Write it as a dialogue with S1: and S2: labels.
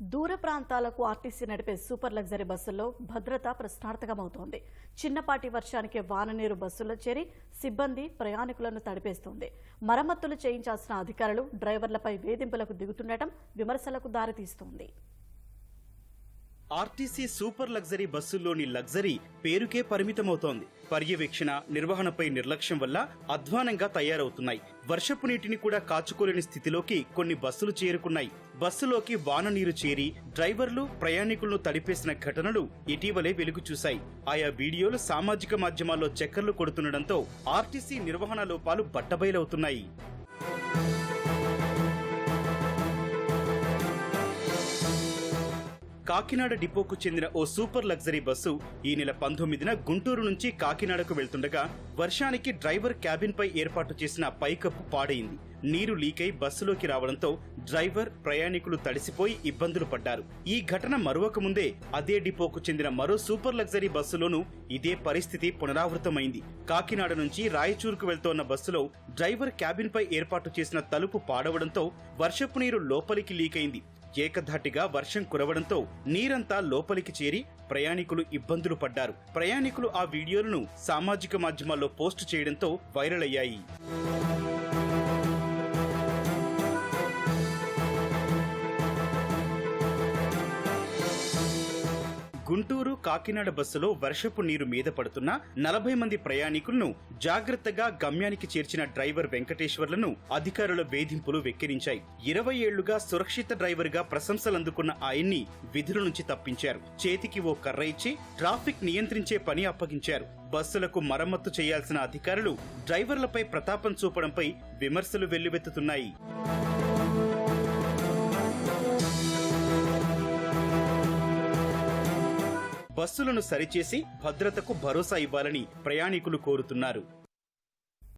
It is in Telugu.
S1: దూర ప్రాంతాలకు ఆర్టీసీ నడిపే సూపర్ లగ్జరీ బస్సుల్లో భద్రత ప్రశ్నార్థకమవుతోంది. చిన్నపాటి వర్షానికి వాననీరు బస్సుల్లో చేరి సిబ్బంది ప్రయాణికులను తడిపేస్తోంది. మరమ్మతులు చేయించాల్సిన అధికారులు డ్రైవర్లపై వేధింపులకు దిగుతుండటం విమర్శలకు దారితీస్తోంది.
S2: ఆర్టీసీ సూపర్ లగ్జరీ బస్సుల్లోని లగ్జరీ పేరుకే పరిమితమవుతోంది. పర్యవేక్షణ నిర్వహణపై నిర్లక్ష్యం వల్ల అధ్వానంగా తయారవుతున్నాయి. వర్షపు నీటిని కూడా కాచుకోలేని స్థితిలోకి కొన్ని బస్సులు చేరుకున్నాయి. బస్సులోకి వాన నీరు చేరి డ్రైవర్లు ప్రయాణికులను తడిపేసిన ఘటనలు ఇటీవలే వెలుగు చూశాయి ఆయా వీడియోలు సామాజిక మాధ్యమాల్లో చక్కర్లు కొడుతుండటంతో ఆర్టీసీ నిర్వహణ లోపాలు బట్టబయలవుతున్నాయి. కాకినాడ డిపోకు చెందిన ఓ సూపర్ లగ్జరీ బస్సు ఈ నెల పంతొమ్మిదిన గుంటూరు నుంచి కాకినాడకు వెళ్తుండగా వర్షానికి డ్రైవర్ క్యాబిన్ పై ఏర్పాటు చేసిన పైకప్పు పాడైంది. నీరు లీకై బస్సులోకి రావడంతో డ్రైవర్ ప్రయాణికులు తడిసిపోయి ఇబ్బందులు పడ్డారు. ఈ ఘటన మరొక ముందే అదే డిపోకు చెందిన మరో సూపర్ లగ్జరీ బస్సులోనూ ఇదే పరిస్థితి పునరావృతమైంది. కాకినాడ నుంచి రాయచూరుకు వెళ్తోన్న బస్సులో డ్రైవర్ క్యాబిన్ పై ఏర్పాటు చేసిన తలుపు పాడవడంతో వర్షపు నీరు లోపలికి లీకైంది. ఏకధాటిగా వర్షం కురవడంతో నీరంతా లోపలికి చేరి ప్రయాణికులు ఇబ్బందులు పడ్డారు. ప్రయాణికులు ఆ వీడియోలను సామాజిక మాధ్యమాల్లో పోస్టు చేయడంతో వైరల్ అయ్యాయి. గుంటూరు కాకినాడ బస్సులో వర్షపు నీరు మీద పడుతున్న నలభై మంది ప్రయాణికులను జాగ్రత్తగా గమ్యానికి చేర్చిన డ్రైవర్ వెంకటేశ్వర్లను అధికారుల వేధింపులు వెక్కిరించాయి. ఇరవై ఏళ్ళుగా సురక్షిత డ్రైవర్గా ప్రశంసలందుకున్న ఆయన్ని విధుల నుంచి తప్పించారు. చేతికి ఓ కర్ర ఇచ్చి ట్రాఫిక్ నియంత్రించే పని అప్పగించారు. బస్సులకు మరమ్మత్తు చేయాల్సిన అధికారులు డ్రైవర్లపై ప్రతాపం చూపడంపై విమర్శలు వెల్లువెత్తుతున్నాయి. బస్సులను సరిచేసి భద్రతకు భరోసా ఇవ్వాలని ప్రయాణికులు కోరుతున్నారు.